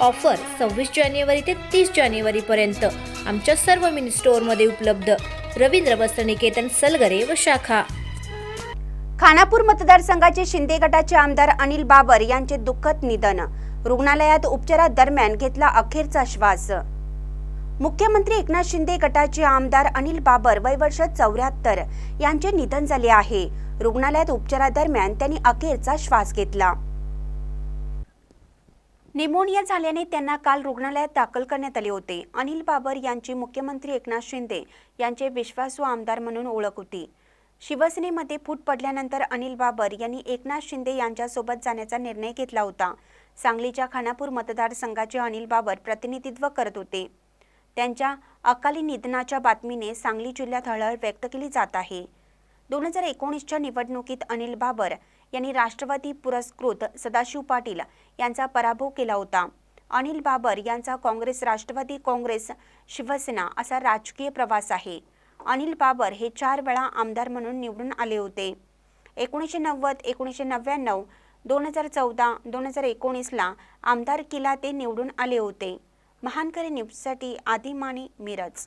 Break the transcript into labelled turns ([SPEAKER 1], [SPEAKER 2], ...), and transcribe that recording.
[SPEAKER 1] Offer सव्वीस जानेवारी ते तीस जानेवारीपर्यंत आमच्या सर्व मिनी स्टोअरमध्ये उपलब्ध. रवींद्र वस्त्रनिकेतन सलगरे व शाखा.
[SPEAKER 2] खानापूर मतदारसंघाचे शिंदे गटाचे आमदार अनिल बाबर यांचे दुःखद निधन. रुग्णालयात उपचारादरम्यान घेतला अखेरचा श्वास. मुख्यमंत्री एकनाथ शिंदे गटाचे आमदार अनिल बाबर वय वर्ष चौऱ्याहत्तर यांचे निधन झाले आहे. रुग्णालयात उपचारादरम्यान त्यांनी अखेरचा श्वास घेतला. निमोनिया झाल्याने त्यांना काल रुग्णालयात दाखल करण्यात आले होते. अनिल बाबर यांची मुख्यमंत्री एकनाथ शिंदे यांचे विश्वासू आमदार म्हणून ओळख होती. शिवसेनेमध्ये फूट पडल्यानंतर अनिल बाबर यांनी एकनाथ शिंदे यांच्यासोबत जाण्याचा निर्णय घेतला होता. सांगलीच्या खानापूर मतदारसंघाचे अनिल बाबर प्रतिनिधित्व करत होते. त्यांच्या अकाली निधनाच्या बातमीने सांगली जिल्ह्यात हळहळ व्यक्त केली जात आहे. दोन हजार एकोणीसच्या निवडणुकीत अनिल बाबर यांनी राष्ट्रवादी पुरस्कृत सदाशिव पाटील यांचा पराभव केला होता. अनिल बाबर यांचा काँग्रेस राष्ट्रवादी काँग्रेस शिवसेना असा राजकीय प्रवास आहे. अनिल बाबर हे चार वेळा आमदार म्हणून निवडून आले होते. एकोणीसशे नव्वद एकोणीसशे नव्याण्णव दोन हजार चौदा दोन हजार एकोणीसला आमदार किला ते निवडून आले होते. महानकरी न्यूजसाठी आदिमाने मिरज.